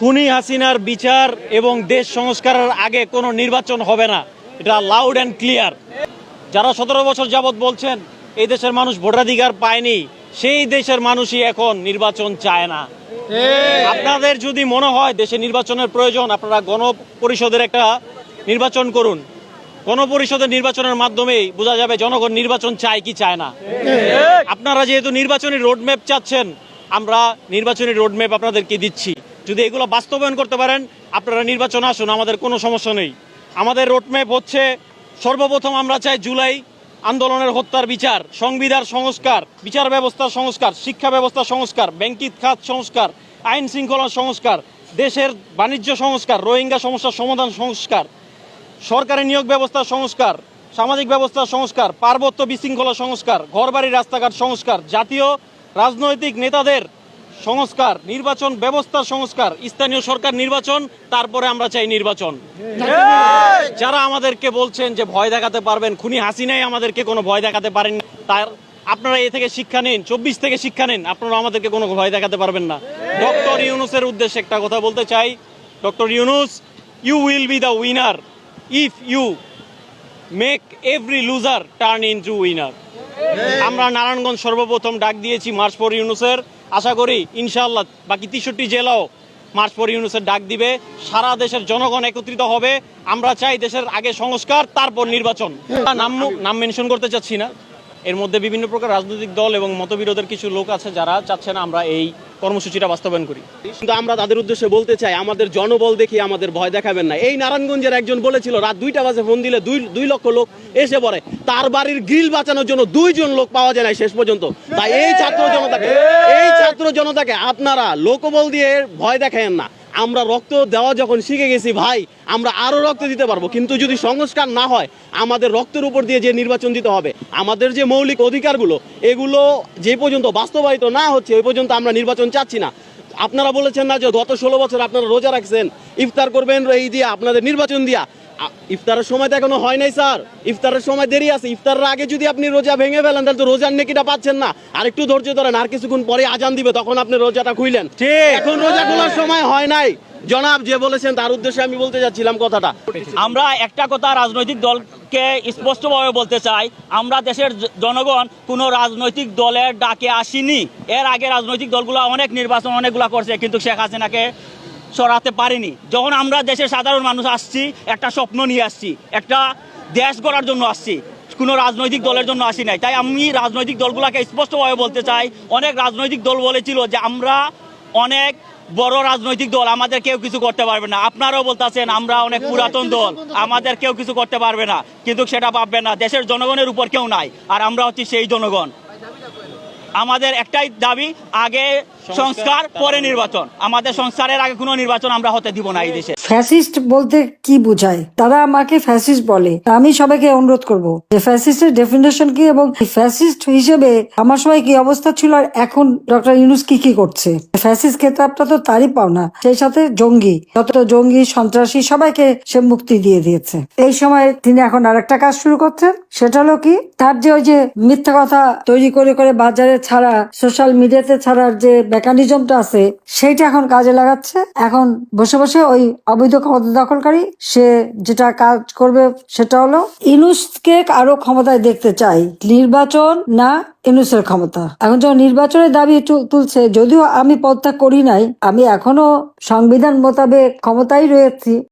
খুনি হাসিনার বিচার এবং দেশ সংস্কারের আগে কোনো নির্বাচন হবে না। এটা লাউড অ্যান্ড ক্লিয়ার যারা সতেরো বছর যাবৎ বলছেন এই দেশের মানুষ ভোটাধিকার পায়নি সেই দেশের মানুষই এখন নির্বাচন চায় না। আপনাদের যদি মনে হয় দেশে নির্বাচনের প্রয়োজন আপনারা গণপরিষদের একটা নির্বাচন করুন। গণপরিষদের নির্বাচনের মাধ্যমেই বোঝা যাবে জনগণ নির্বাচন চায় কি চায় না। আপনারা যেহেতু নির্বাচনী রোডম্যাপ চাচ্ছেন আমরা নির্বাচনী রোডম্যাপ আপনাদেরকে দিচ্ছি। যদি এগুলো বাস্তবায়ন করতে পারেন, আপনারা নির্বাচন আসুন, আমাদের কোনো সমস্যা নেই। আমাদের রোডম্যাপ হচ্ছে, সর্বপ্রথম আমরা চাই জুলাই আন্দোলনের হত্যার বিচার, সংবিধান সংস্কার, বিচার ব্যবস্থার সংস্কার, শিক্ষা ব্যবস্থা সংস্কার ব্যাংকিং খাত সংস্কার, আইন শৃঙ্খলা সংস্কার, দেশের বাণিজ্য সংস্কার, রোহিঙ্গা সমস্যার সমাধান সংস্কার সরকারি নিয়োগ ব্যবস্থা সংস্কার, সামাজিক ব্যবস্থা সংস্কার, পার্বত্য বিশৃঙ্খলা সংস্কার, ঘরবাড়ি, রাস্তাঘাট সংস্কার, জাতীয় রাজনৈতিক নেতাদের সংস্কার, নির্বাচন ব্যবস্থার সংস্কার, স্থানীয় সরকার নির্বাচন, তারপরে আমরা চাই নির্বাচন। যারা আমাদেরকে বলছেন যে ভয় দেখাতে পারবেন, খুনি হাসিনাই আমাদেরকে কোনো ভয় দেখাতে পারেন তার, আপনারা এ থেকে শিক্ষা নিন, চব্বিশ থেকে শিক্ষা নিন, আপনারা আমাদেরকে কোনো ভয় দেখাতে পারবেন না। ডক্টর ইউনুসের উদ্দেশ্যে একটা কথা বলতে চাই। Doctor Yunus you will be the winner if you make every loser turn into winner আমরা নারায়ণগঞ্জ সর্বপ্রথম ডাক দিয়েছি মার্চ ফর ইউনুসের। আশা করি ইনশাআল্লাহ বাকি তেষট্টি জেলাও মার্চ পর ইউনুসের ডাক দিবে। সারা দেশের জনগণ একত্রিত হবে। আমরা চাই দেশের আগে সংস্কার তারপর নির্বাচন। নাম নাম মেনশন করতে চাচ্ছি না। এর মধ্যে বিভিন্ন প্রকার রাজনৈতিক দল এবং মতবিরোধের কিছু লোক আছে যারা চাচ্ছে না আমরা এই কর্মসূচিটা বাস্তবায়ন করি। কিন্তু আমরা তাদের উদ্দেশ্যে বলতে চাই, আমাদের জনবল দেখি আমাদের ভয় দেখাবেন না। এই নারায়ণগঞ্জের একজন বলেছিল, রাত দুইটা বাজে ফোন দিলে দুই দুই লক্ষ লোক এসে পড়ে। তার বাড়ির গ্রিল বাঁচানোর জন্য দুইজন লোক পাওয়া যায় না শেষ পর্যন্ত। তাই এই ছাত্র জনতাকে এই ছাত্র জনতাকে আপনারা লোকবল দিয়ে ভয় দেখায়েন না। আমরা রক্ত দেওয়া যখন শিখে গেছি, ভাই, আমরা আরও রক্ত দিতে পারব। কিন্তু যদি সংস্কার না হয়, আমাদের রক্তের উপর দিয়ে যে নির্বাচন দিতে হবে, আমাদের যে মৌলিক অধিকারগুলো, এগুলো যে পর্যন্ত বাস্তবায়িত না হচ্ছে, ওই পর্যন্ত আমরা নির্বাচন চাচ্ছি না। আপনারা বলেছেন না যে গত ষোলো বছর আপনারা রোজা রাখছেন, ইফতার করবেন এই দিয়ে, আপনাদের নির্বাচন দিয়া। ইফতারের সময় তো এখনও হয় নাই স্যার। ইফতারের সময় দেরি আছে। ইফতারের আগে যদি আপনি রোজা ভেঙে ফেলেন তাহলে তো রোজার নেকিটা পাচ্ছেন না। আর একটু ধৈর্য ধরেন আর কিছুক্ষণ পরে আজান দিবে তখন আপনি রোজাটা খুইলেন। এখন রোজা খোলার সময় হয় নাই। জনাব যে বলেছেন তার উদ্দেশ্যে আমি বলতে যাচ্ছিলাম কথাটা। আমরা একটা কথা রাজনৈতিক দলকে স্পষ্টভাবে বলতে চাই। আমরা দেশের জনগণ কোনো রাজনৈতিক দলের ডাকে আসিনি। এর আগে রাজনৈতিক দলগুলো অনেক নির্বাচন অনেকগুলো করছে কিন্তু শেখ হাসিনাকে সরাতে পারিনি। যখন আমরা দেশের সাধারণ মানুষ আসছি, একটা স্বপ্ন নিয়ে আসছি, একটা দেশ গড়ার জন্য আসছি, কোনো রাজনৈতিক দলের জন্য আসি নাই। তাই আমি রাজনৈতিক দলগুলোকে স্পষ্টভাবে বলতে চাই, অনেক রাজনৈতিক দল বলেছিল যে আমরা অনেক বড় রাজনৈতিক দল, আমাদের কেউ কিছু করতে পারবে না। আপনারাও বলতেছেন, আমরা অনেক পুরাতন দল, আমাদের কেউ কিছু করতে পারবে না। কিন্তু সেটা ভাববে না, দেশের জনগণের উপর কেউ নাই, আর আমরা হচ্ছি সেই জনগণ। আমাদের একটাই দাবি আগে সংস্কার পরে নির্বাচন। আমাদের সংস্কারের আগে কোনো নির্বাচন আমরা হতে দিব না এই দেশে। ফ্যাসিস্ট বলতে কি বোঝায়? তারা আমাকে ফ্যাসিস্ট বলে। আমি সবাইকে অনুরোধ করব যে ফ্যাসিস্টের ডেফিনেশন কি এবং ফ্যাসিস্ট হিসেবে আমার সময় কি অবস্থা ছিল আর এখন ডক্টর ইউনুস কি কি করছে? ফ্যাসিস্ট খেতাবটা তো তারই পাওনা, সেই সাথে জঙ্গি। যত জঙ্গি, সন্ত্রাসী সবাইকে সে মুক্তি দিয়ে দিয়েছে। এই সময় তিনি এখন আরেকটা কাজ শুরু করছেন, সেটা হলো কি? তার যে ওই যে মিথ্যা কথা তৈরি করে করে বাজারে ছাড়া সোশ্যাল মিডিয়াতে ছাড়ার যে মেকানিজমটা আছে, সেইটা এখন কাজে লাগাচ্ছে। এখন বসে বসে ওই অবৈধ ক্ষমতা দখলকারী, সে যেটা কাজ করবে সেটা হলো ইনুসকে আরও ক্ষমতায় দেখতে চাই। নির্বাচন না ইনুসের ক্ষমতা। এখন যখন নির্বাচনের দাবি তুলছে, যদিও আমি পদত্যাগ করি নাই, আমি এখনও সংবিধান মোতাবেক ক্ষমতায় রয়েছি।